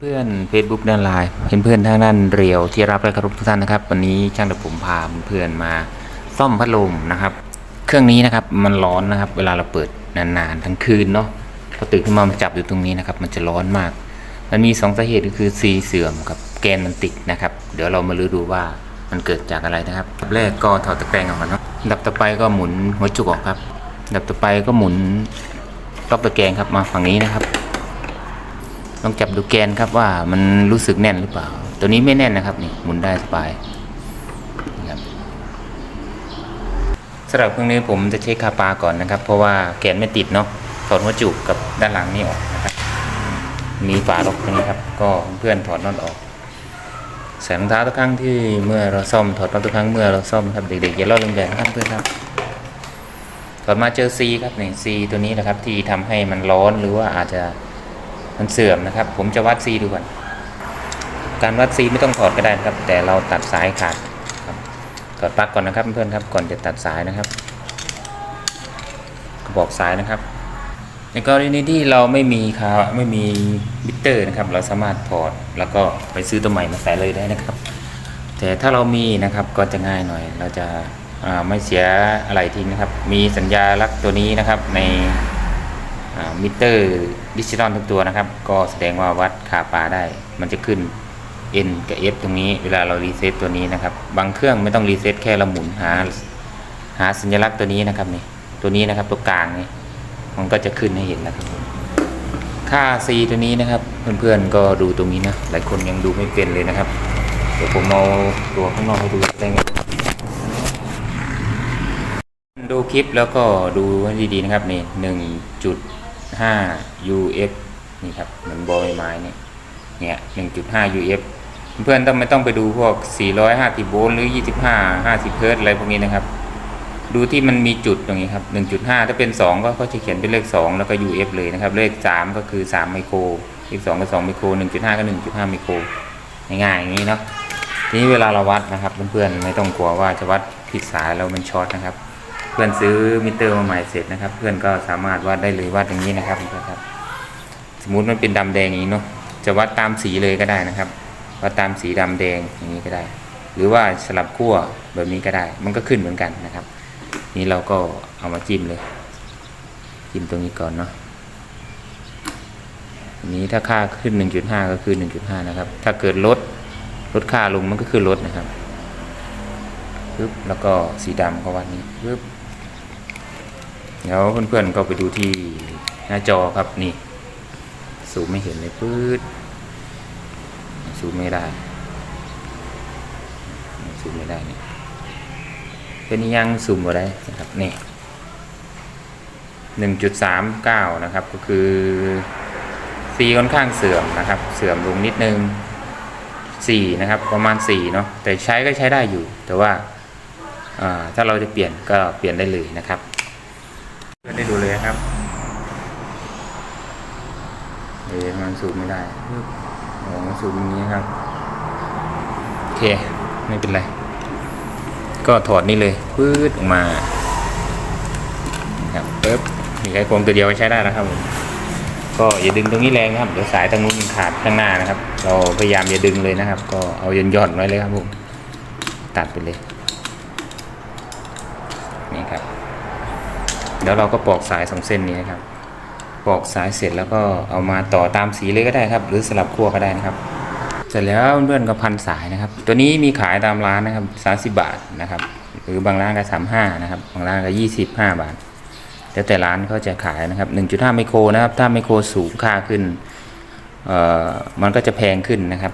เพื่อน Facebook ด้านไลน์เพื่อนเพื่อนๆทางด้านเรียวที่รับและครพทุกท่านนะครับ วันนี้ช่างแต่ผมพาเพื่อนมาซ่อมพัดลมนะครับ เครื่องนี้นะครับมันร้อนนะครับ เวลาเราเปิดนานๆทั้งคืนเนาะพอตื่นขึ้นมามันจับอยู่ตรงนี้นะครับ มันจะร้อนมาก มันมีสองสาเหตุก็คือซีเสื่อมกับแกนมันติดนะครับ เดี๋ยวเรามาลื้อดูว่ามันเกิดจากอะไรนะครับอันดับแรกก็ถอดตะแกรงออกก่อนเนาะอันดับต่อไปก็หมุนหัวจุกออกครับอันดับต่อไปก็หมุนรอบตะแกรงครับมาฝั่งนี้นะครับ ลองจับดูแกนครับว่ามันรู้สึกแน่นหรือเปล่า ตัวนี้ไม่แน่นนะครับนี่หมุนได้สบายครับสำหรับเครื่องนี้ผมจะเช็คคาปาก่อนนะครับ เพราะว่าแกนไม่ติดเนาะถอดหัวจุกกับด้านหลังนี่ออกนะครับมีฝาล็อกตรงนี้ครับ ก็เพื่อนถอดน็อตออกใส่รองเท้าทุกครั้งที่เมื่อเราซ่อมถอดน็อตทุกครั้งเมื่อเราซ่อมครับเด็กๆอย่าลอกเลียนแบบนะครับเพื่อนครับถอดมาเจอซีครับนี่ซีตัวนี้นะครับที่ทำให้มันร้อนหรือว่าอาจจะ มันเสื่อมนะครับ ผมจะวัดซีดูก่อน การวัดซีไม่ต้องถอดก็ได้นะครับ แต่เราตัดสายขาดครับถอดปลั๊กก่อนนะครับเพื่อนครับก่อนจะตัดสายนะครับกระบอกสายนะครับ ในกรณีที่เราไม่มีคาไม่มีมิเตอร์นะครับ เราสามารถถอดแล้วก็ไปซื้อตัวใหม่มาใส่เลยได้นะครับ แต่ถ้าเรามีนะครับก็จะง่ายหน่อย เราจะาไม่เสียอะไรทิ้งนะครับ มีสัญญาลักษณ์ตัวนี้นะครับใน มิเตอร์ดิจิตอลทุกตัวนะครับ ก็แสดงว่าวัดคาปลาได้ มันจะขึ้น N กับ F ตรงนี้เวลาเรารีเซ็ตตัวนี้นะครับ บางเครื่องไม่ต้องรีเซ็ตแค่เราหมุนหาหาสัญลักษณ์ตัวนี้นะครับนี่ตัวนี้นะครับตัวกลางนี่มันก็จะขึ้นให้เห็นนะครับ ค่า C ตัวนี้นะครับ เพื่อนๆก็ดูตรงนี้นะหลายคนยังดูไม่เป็นเลยนะครับ เดี๋ยวผมเอาตัวข้างนอกให้ดูได้ไงดูคลิปแล้วก็ดูให้ดีๆนะครับนี่หนึ่งจุด ห้า UF นี่ครับเหมือนบอยไม้เนี่ยเนี่ยหนึ่งจุดห้า UF เพื่อนต้องไม่ต้องไปดูพวก 450 โวลต์หรือ 25 50 เฮิร์ตซ์อะไรพวกนี้นะครับ ดูที่มันมีจุดตรงนี้ครับ 1.5 ถ้าเป็น 2 ก็เขาจะเขียนเป็นเลข 2 แล้วก็ UF เลยนะครับ เลข 3 ก็คือ 3 ไมโครเลข2ก็ 2 ไมโคร 1.5 ก็ 1.5 ไมโคร ง่ายๆอย่างนี้เนาะทีนี้เวลาเราวัดนะครับเพื่อนๆไม่ต้องกลัวว่าจะวัดผิดสายแล้วมันช็อตนะครับ เพื่อนซื้อมิเตอร์มาใหม่เสร็จนะครับ เพื่อนก็สามารถวัดได้เลยวัดอย่างนี้นะครับเพื่อนครับ สมมุติมันเป็นดำแดงอย่างนี้เนาะจะวัดตามสีเลยก็ได้นะครับวัดตามสีดำแดงอย่างนี้ก็ได้ หรือว่าสลับขั้วแบบนี้ก็ได้ มันก็ขึ้นเหมือนกันนะครับ นี่เราก็เอามาจิ้มเลย จิ้มตรงนี้ก่อนเนาะนนี้ถ้าค่าขึ้น 1.5 ก็คือ 1.5 นะครับ ถ้าเกิดลดลดค่าลงมันก็คือลดนะครับปึ๊บแล้วก็สีดำก็วัดนี้ปึ๊บ เดี๋ยวเพื่อนๆก็ไปดูที่หน้าจอครับนี่ซูมไม่เห็นเลยปื๊ดซูมไม่ได้ซูมไม่ได้นี่เป็นยังซูมบ่ได้นะครับนี่หนึ่งจุดสามเก้านะครับก็คือซีค่อนข้างเสื่อมนะครับ เสื่อมลงนิดนึงสี่นะครับประมาณสี่เนาะแต่ใช้ก็ใช้ได้อยู่ แต่ว่าถ้าเราจะเปลี่ยนก็เปลี่ยนได้เลยนะครับ เพื่อนได้ดูเลยครับ เอ๊ะมันสูบไม่ได้อ๋อสูบอย่างนี้ครับ โอเค ไม่เป็นไร ก็ถอดนี่เลยปื๊ดออกมาครับปึ๊บมีไอโฟมตัวเดียวใช้ได้แล้วครับผมก็อย่าดึงตรงนี้แรงนะครับ เดี๋ยวสายทางนู้นมันขาดข้างหน้านะครับ เราพยายามอย่าดึงเลยนะครับ ก็เอาย่อนย่อนๆไว้เลยครับผม ตัดไปเลย นี่ครับ เดี๋ยวเราก็ปอกสายสองเส้นนี้นะครับ ปอกสายเสร็จแล้วก็เอามาต่อตามสีเลยก็ได้ครับ หรือสลับขั้วก็ได้นะครับ เสร็จแล้วเพื่อนก็พันสายนะครับ ตัวนี้มีขายตามร้านนะครับสาสิบาทนะครับ หรือบางร้านก็สามห้านะครับบางร้านก็ยี่สิบห้าบาทแล้วแต่ร้านเขาจะขายนะครับหนึ่งจุดห้าไมโครนะครับ ถ้าไมโครสูงค่าขึ้นเอ่อมันก็จะแพงขึ้นนะครับ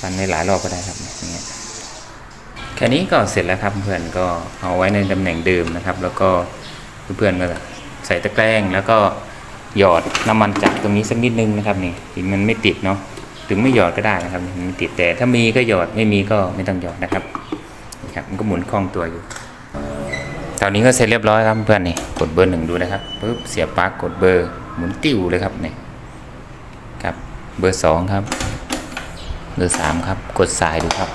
พันในหลายรอบก็ได้ครับอย่างเงี้ยแค่นี้ก็เสร็จแล้วครับเพื่อนก็เอาไว้ในตำแหน่งเดิมนะครับ แล้วก็ เพื่อนๆก็ใส่ตะแกรงแล้วก็หยอดน้ำมันจักรตรงนี้สักนิดนึงนะครับนี่ถึงมันไม่ติดเนาะถึงไม่หยอดก็ได้นะครับมันไม่ติดแต่ถ้ามีก็หยอดไม่มีก็ไม่ต้องหยอดนะครับนี่ครับมันก็หมุนคล่องตัวอยู่ตอนนี้ก็เสร็จเรียบร้อยครับเพื่อนนี่กดเบอร์หนึ่งดูนะครับปุ๊บเสียบปลั๊กกดเบอร์หมุนติ้วเลยครับนี่ครับเบอร์สองครับเบอร์สามครับกดสายดูครับ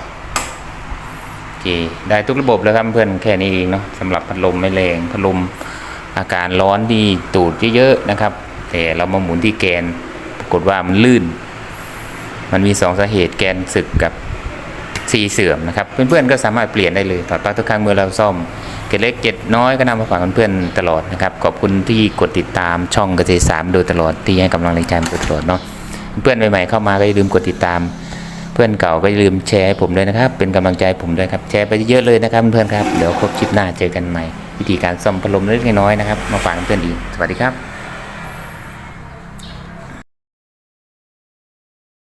โอเคได้ทุกระบบแล้วครับเพื่อนแค่นี้เองเนาะสำหรับพัดลมไม่แรงพัดลม อาการร้อนที่ตูดเยอะๆนะครับ แต่เรามาหมุนที่แกนปรากฏว่ามันลื่น มันมีสองสาเหตุแกนสึกกับซีเสื่อมนะครับ เพื่อนๆก็สามารถเปลี่ยนได้เลยถอดปลั๊กทุกครั้งเมื่อเราซ่อมเกล็ดเล็กเกล็ดน้อยก็นำมาฝากเพื่อนๆตลอดนะครับ ขอบคุณที่กดติดตามช่องเกษตรสามโดยตลอดที่ให้กำลังใจมาตลอดเนาะเพื่อนใหม่ๆเข้ามาก็อย่าลืมกดติดตาม เพื่อนเก่าก็อย่าลืมแชร์ให้ผมด้วยนะครับ เป็นกำลังใจผมด้วยครับแชร์ไปเยอะเลยนะครับเพื่อนๆครับเดี๋ยวครบคลิปหน้าเจอกันใหม่ วิธีการซ่อมพัดลมเล็กน้อยนะครับ มาฝากเพื่อนๆอีก สวัสดีครับ